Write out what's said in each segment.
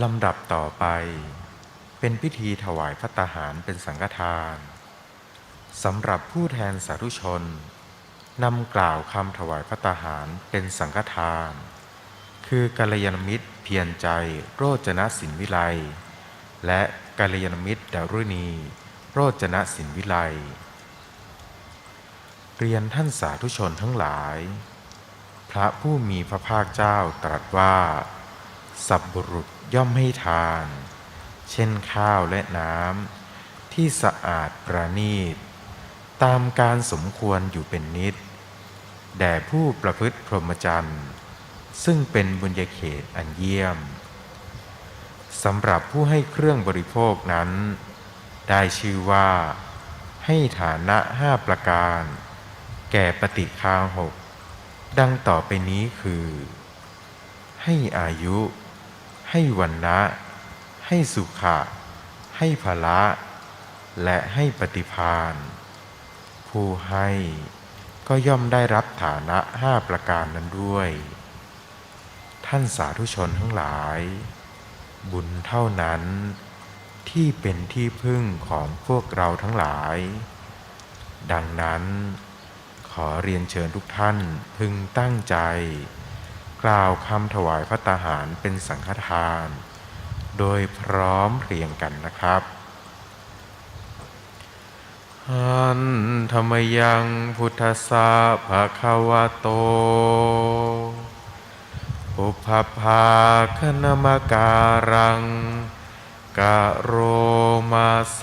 ลำดับต่อไป เป็นพิธีถวายพัตตาหารเป็นสังฆทานสำหรับผู้แทนสาธุชนนำกล่าวคำถวายพัตตาหารเป็นสังฆทาน คือกัลยาณมิตรเพียรใจโรจนสินวิไลและกัลยาณมิตรดารุณี โรจนสินวิไลเรียนท่านสาธุชนทั้งหลาย พระผู้มีพระภาคเจ้าตรัสว่า สับบุรุษย่อมให้ทาน เช่นข้าวและน้ำที่สะอาดประณีต ตามการสมควรอยู่เป็นนิด แด่ผู้ประพฤติพรหมจรรย์ ซึ่งเป็นบุญญาเขตอันเยี่ยมสำหรับผู้ให้เครื่องบริโภคนั้น ได้ชื่อว่า ให้ฐานะห้าประการ แก่ปฏิคาหก ดังต่อไปนี้คือ ให้อายุ ให้วันนะ ให้สุขะ ให้ภละ และให้ปฏิพานผู้ให้ก็ย่อมได้รับฐานะห้าประการนั้นด้วย ท่านสาธุชนทั้งหลาย บุญเท่านั้นที่เป็นที่พึ่งของพวกเราทั้งหลาย ดังนั้น ขอเรียนเชิญทุกท่านพึงตั้งใจ กล่าวคำถวายพระตาหารเป็นสังฆทาน โดยพร้อมเพรียงกันนะครับหันธรรมยังพุทธสาภะคะวะโตอุปภาคณมการังกะโรมาเซ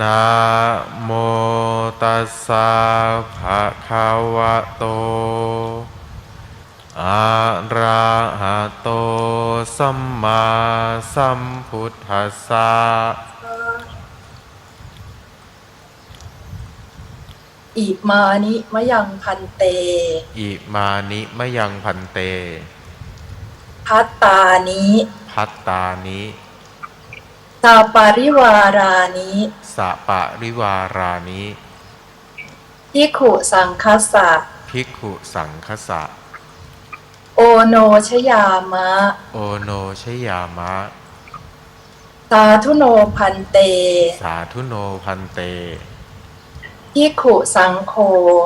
นะโมตัสสะภะคะวะโต อะระหะโต สัมมาสัมพุทธัสสะ อิมานิมะยังพันเต อิมานิมะยังพันเต พัตตานิ พัตตานิสาปาริวารานิสะปะริวารานิทิกขุสังคัสสะภิกขุสังคสะ โอโนชยามะ โอโนชยามะ สาธุโนพันเต สาธุโนพันเตทิกขุสังโฆ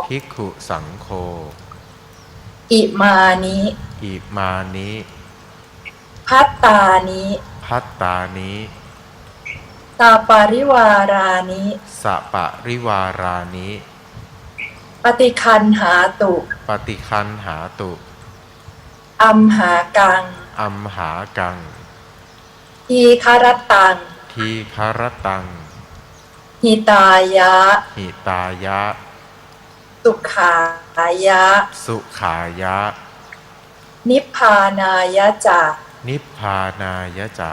ภิกขุสังโฆอิมานิอิมานิ พัตตานิ พัตตานิ สาปาริวารานิสะปะริวารานิปฏิคันหาตุปฏิคันหาตุอัมหากัง อัมหากัง ทีคารตัง ทีคารตัง หิตายะ หิตายะ สุขายะ สุขายะ นิพพานายะจะนิพพานายะจะ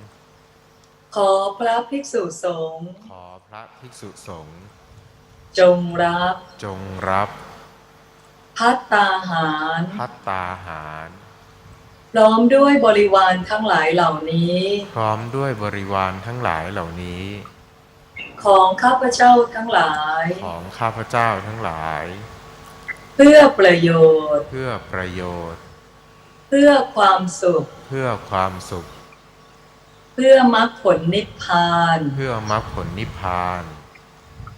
ขอพระภิกษุสงฆ์ขอพระภิกษุสงฆ์จงรับจงรับพัตตาหารพัตตาหาร พร้อมด้วยบริวารทั้งหลายเหล่านี้ พร้อมด้วยบริวารทั้งหลายเหล่านี้ ของข้าพเจ้าทั้งหลาย ของข้าพเจ้าทั้งหลาย เพื่อประโยชน์ เพื่อประโยชน์ เพื่อความสุข เพื่อความสุข เพื่อมรรคผลนิพพาน เพื่อมรรคผลนิพพาน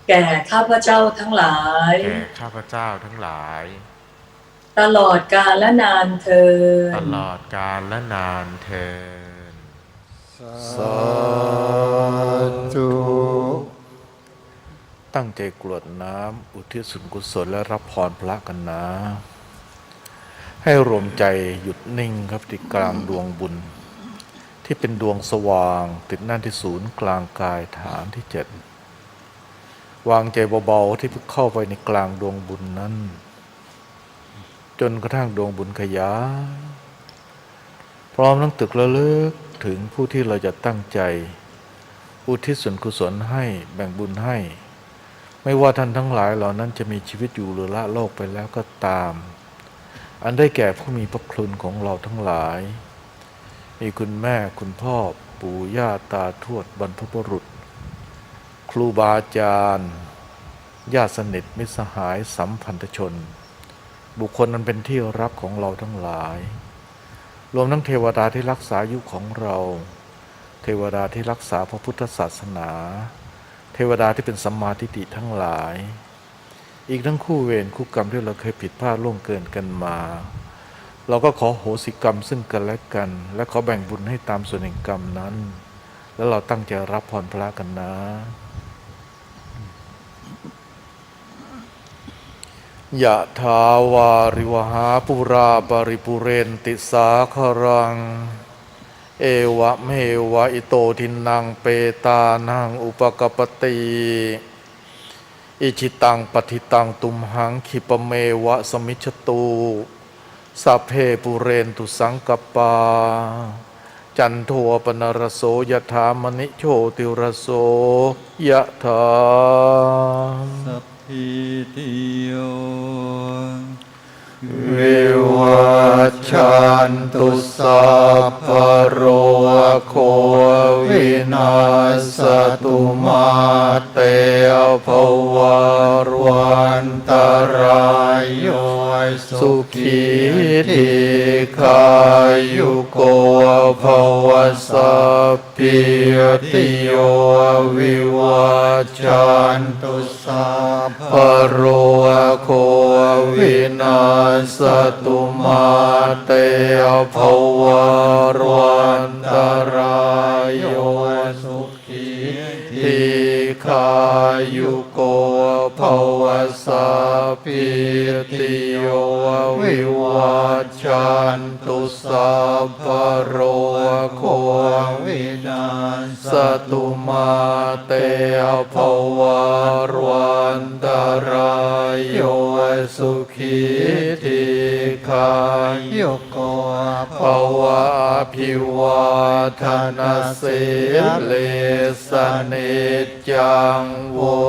แก่ข้าพเจ้าทั้งหลาย แก่ข้าพเจ้าทั้งหลาย ตลอดกาลและนานเทินตลอดกาลและนานเทินสาธุตั้งใจกรวดน้ำอุทิศส่วนกุศลและรับพรพระกันนะ ให้รวมใจหยุดนิ่งครับที่กลางดวงบุญ ที่เป็นดวงสว่าง ติดหน้าที่ศูนย์กลางกายฐานที่เจ็ดวางใจเบาๆที่เข้าไปในกลางดวงบุญนั้น จนกระทั่งดวงบุญขยายพร้อมทั้งตึกระลึกถึงผู้ที่เราจะตั้งใจ อุทิศส่วนกุศลให้แบ่งบุญให้ ไม่ว่าท่านทั้งหลายเหล่านั้นจะมีชีวิตอยู่หรือละโลกไปแล้วก็ตาม อันได้แก่ผู้มีพระคุณของเราทั้งหลาย มีคุณแม่คุณพ่อปู่ย่าตาทวดบรรพบุรุษ ครูบาอาจารย์ญาติสนิทมิตรสหายสัมพันธชน บุคคลนั้นเป็นที่รักของเราทั้งหลาย รวมทั้งเทวดาที่รักษายุคของเรา เทวดาที่รักษาพระพุทธศาสนา เทวดาที่เป็นสัมมาทิฏฐิทั้งหลาย อีกทั้งคู่เวรคู่กรรมที่เราเคยผิดพลาดล่วงเกินกันมา เราก็ขอโหสิกรรมซึ่งกันและกัน และขอแบ่งบุญให้ตามส่วนแห่งกรรมนั้น แล้วเราตั้งใจรับพรพระกันนะ ยะถาวาริวหาปุราปริปุเรนติสาครัง เอวะเมวะอิโตทินังเปตานังอุปกปปติอิชิตังปฏิตังตุมหังคิปเมวะสมิชตู สัพเพปุเรนตุสังกปปา จันโทปนรโสยถามณิโชติรโสยะถาสัพพิติโยวิวัชชันตุสัพพะโรโควินาสตุมาเตภวรวันตรายโย สุขีทีขายุโกภวสัพพิติโยวิวัชชันตุสัพพโรโควินาสตุมาเตภวรวันตรายโย พิติโยวิวัชชันตุสัพพโรโควินาสตุมาเตภวรวันตรายโยสุขีทีขายุโกภวะ พิวาทนาสิเลสเนจังวุ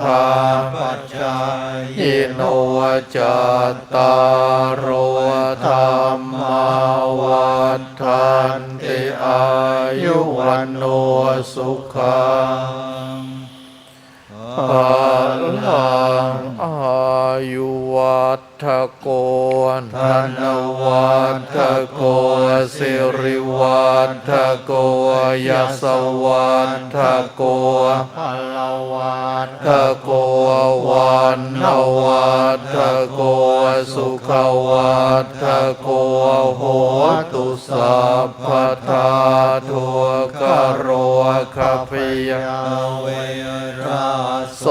ธาปัจจายโนจตารโรธรรมาวัฏันติอายุวันโนสุขัง พลังอายุวัฏโกนธนวัฏโกสิริวัฏโกยสวัฏโกพลวัฏโกวันนวัฏโกสุขวัฏโกโหตุสัพพทาทุกโรคพยาเวราโส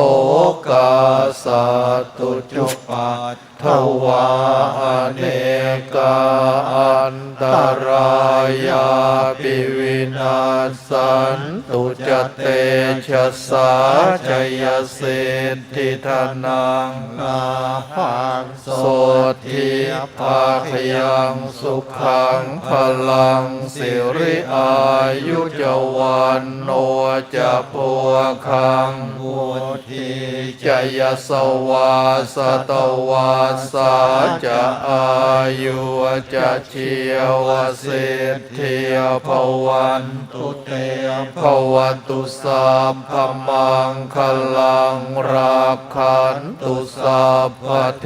กาสัตตุจุปัต วาเนกาอันตรายาปิวินาสันตุจเตชะสาจยสิทธิธนังนาภังโสทิภาคยังสุขังพลังสิริอายุจวันโนจะปัวคังวุธิจยสวาสตวาสาจะอายุจะเชียวสิทธิภวันตุเตภวันตุสัพพมังคลังรักขันตุสัพเท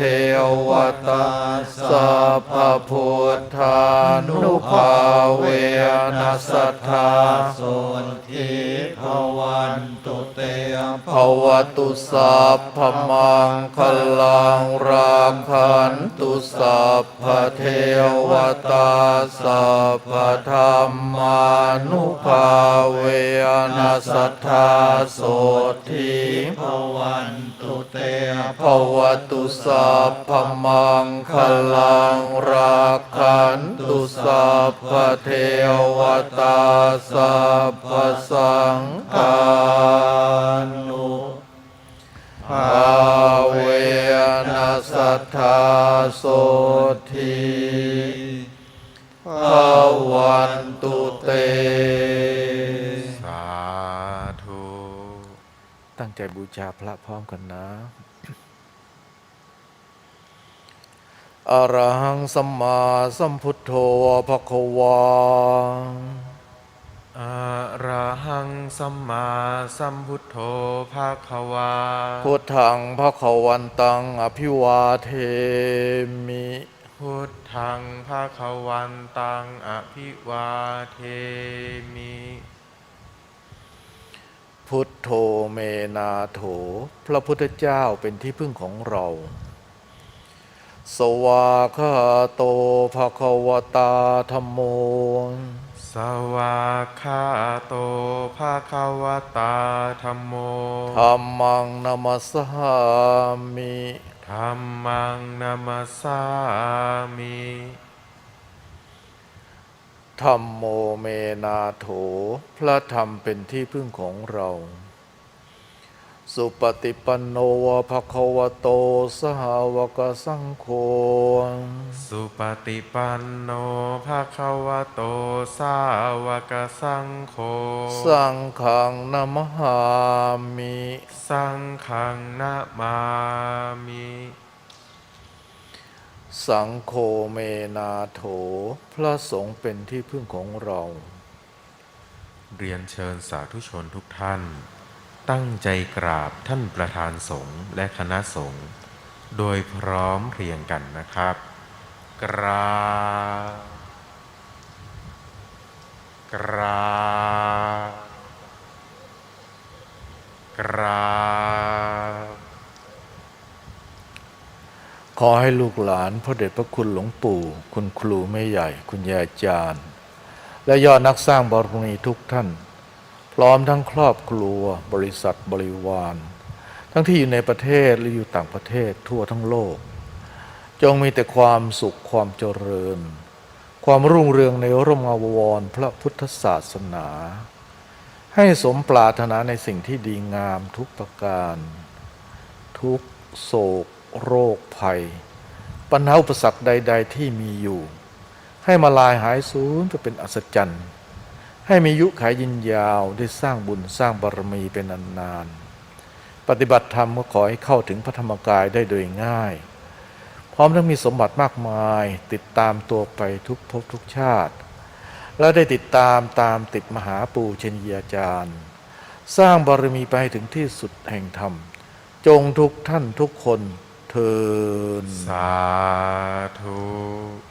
วตาสสัพพุทธานุภาเวนัสธาโสนทิภวันตุเตมภวตุสัพมังคลังรัขันตุสัพพเทวตาสัพพธรรมานุภาเวนัสธาโสทิภวันตุเตภวตุสัพพมังคลังรักขันตุสัพพเทวตาสัพพสังฆานุ เวนัสสัทธาโสทีภาวันตุเต สาธุ ตั้งใจบูชาพระพร้อมกันนะ อรหังสัมมาสัมพุทโธภควาอะระ หังสัมมาสัมพุทโธภาควา พุทธังภควันตังอภิวาเทมิ พุทธังภาควันตังอภิวาเทมิ พุทโธเมนาโถ พระพุทธเจ้าเป็นที่พึ่งของเรา สวากขาโตภควตาธรรมโม สวากขาโตภาควตาธรรมโมธรรมังนามัสสามิธรรมังนามัสสามิธรรมโมเมนาโถ พระธรรมเป็นที่พึ่งของเรา สุปฏิปันโนภควโต สหาวกสังโฆ สุปฏิปันโนภาควโต สาวกสังโฆ สังฆังนามหามิ สังฆังนามามิ สังโฆเมนาโถ พระสงฆ์เป็นที่พึ่งของเรา เรียนเชิญสาธุชนทุกท่าน ตั้งใจกราบท่านประธานสงฆ์และคณะสงฆ์โดยพร้อมเพรียงกันนะครับ กราบกราบกราบขอให้ลูกหลานพระเดชพระคุณหลวงปู่ คุณครูแม่ใหญ่ คุณยายอาจารย์ และยอดนักสร้างบารมีทุกท่าน พร้อมทั้งครอบครัว บริษัทบริวาร ทั้งที่อยู่ในประเทศและอยู่ต่างประเทศทั่วทั้งโลก จงมีแต่ความสุขความเจริญ ความรุ่งเรืองในร่มเงาวรพระพุทธศาสนา ให้สมปรารถนาในสิ่งที่ดีงามทุกประการ ทุกโศก โรคภัย ปัญหาอุปสรรคใด ๆ ที่มีอยู่ ให้มาลายหายสูญไปเป็นอัศจรรย์ ให้มียุขายยินยาวได้สร้างบุญสร้างบารมีเป็นนานๆ ปฏิบัติธรรมก็ขอให้เข้าถึงพระธรรมกายได้โดยง่าย พร้อมทั้งมีสมบัติมากมาย ติดตามตัวไปทุกภพทุกชาติ และได้ติดตามตามติดมหาปูชนียาจารย์ สร้างบารมีไปถึงที่สุดแห่งธรรม จงทุกท่านทุกคนเทินสาธุ